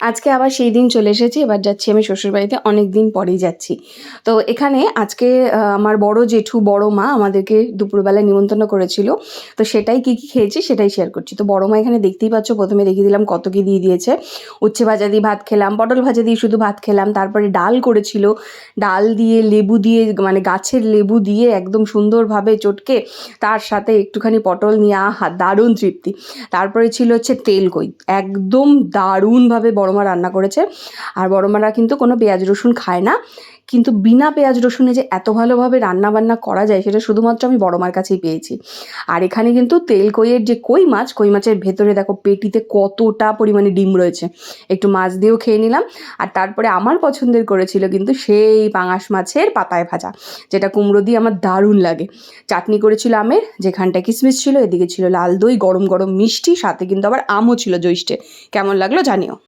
আজকে আবার সেই দিন চলে এসেছি, এবার যাচ্ছি আমি শ্বশুরবাড়িতে অনেক দিন পরেই যাচ্ছি। তো এখানে আজকে আমার বড় জেঠু, বড় মা আমাদেরকে দুপুরবেলায় নিমন্ত্রণ করেছিল। তো সেটাই কি কি খেয়েছি সেটাই শেয়ার করছি। তো বড় মা এখানে দেখতেই পাচ্ছ, প্রথমে দেখিয়ে দিলাম কত কি দিয়ে দিয়েছে। উচ্ছে ভাজা দিয়ে ভাত খেলাম, পটল ভাজা দিয়ে শুধু ভাত খেলাম, তারপরে ডাল করেছিল। ডাল দিয়ে লেবু দিয়ে মানে গাছের লেবু দিয়ে একদম সুন্দরভাবে চটকে, তার সাথে একটুখানি পটল নিয়ে, আহা, দারুণ তৃপ্তি। তারপরে ছিল হচ্ছে তেল কই, একদম দারুণভাবে বড়মা রান্না করেছে। আর বড়মারা কিন্তু কোনো পেঁয়াজ রসুন খায় না। কিন্তু বিনা পেঁয়াজ রসুনে যে এত ভালোভাবে রান্না বান্না করা যায়, সেটা শুধুমাত্র আমি বড়মার কাছেই পেয়েছি। আর এখানে কিন্তু তেল কইয়ের যে কই মাছ, কই মাছের ভেতরে দেখো পেটিতে কতটা পরিমাণে ডিম রয়েছে। একটু মাছ দিয়েও খেয়ে নিলাম। আর তারপরে আমার পছন্দের করেছিল কিন্তু সেই পাঙাশ মাছের পাতায় ভাজা, যেটা কুমড়ো দিয়ে আমার দারুণ লাগে। চাটনি করেছিল আমের যেখানটা কিসমিস ছিল, এদিকে ছিল লাল দই, গরম গরম মিষ্টি, সাথে কিন্তু আবার আমও ছিল জ্যৈষ্ঠে। কেমন লাগল জানিও।